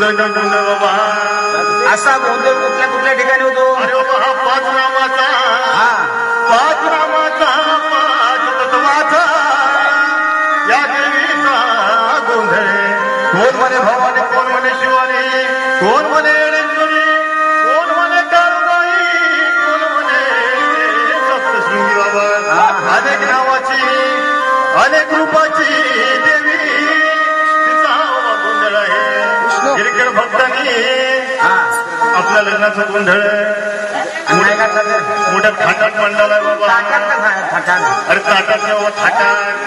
गोंधळ गोंधळ बाबा असा गोंधळ कुठल्या कुठल्या ठिकाणी होतो? अरे बाबा हा पाच नामाचा हा. पाच नामाचा पाच तत्वाचा या देवीचा गोंधळ. कोण म्हणे भवानी कोण म्हणे शिवानी? कोण म्हणे आपल्या लग्नाचा गोंधळ. मोठ्या थाटात मांडला आहे बाबा. थाटात? अरे ताटात नाही बाबा थाटात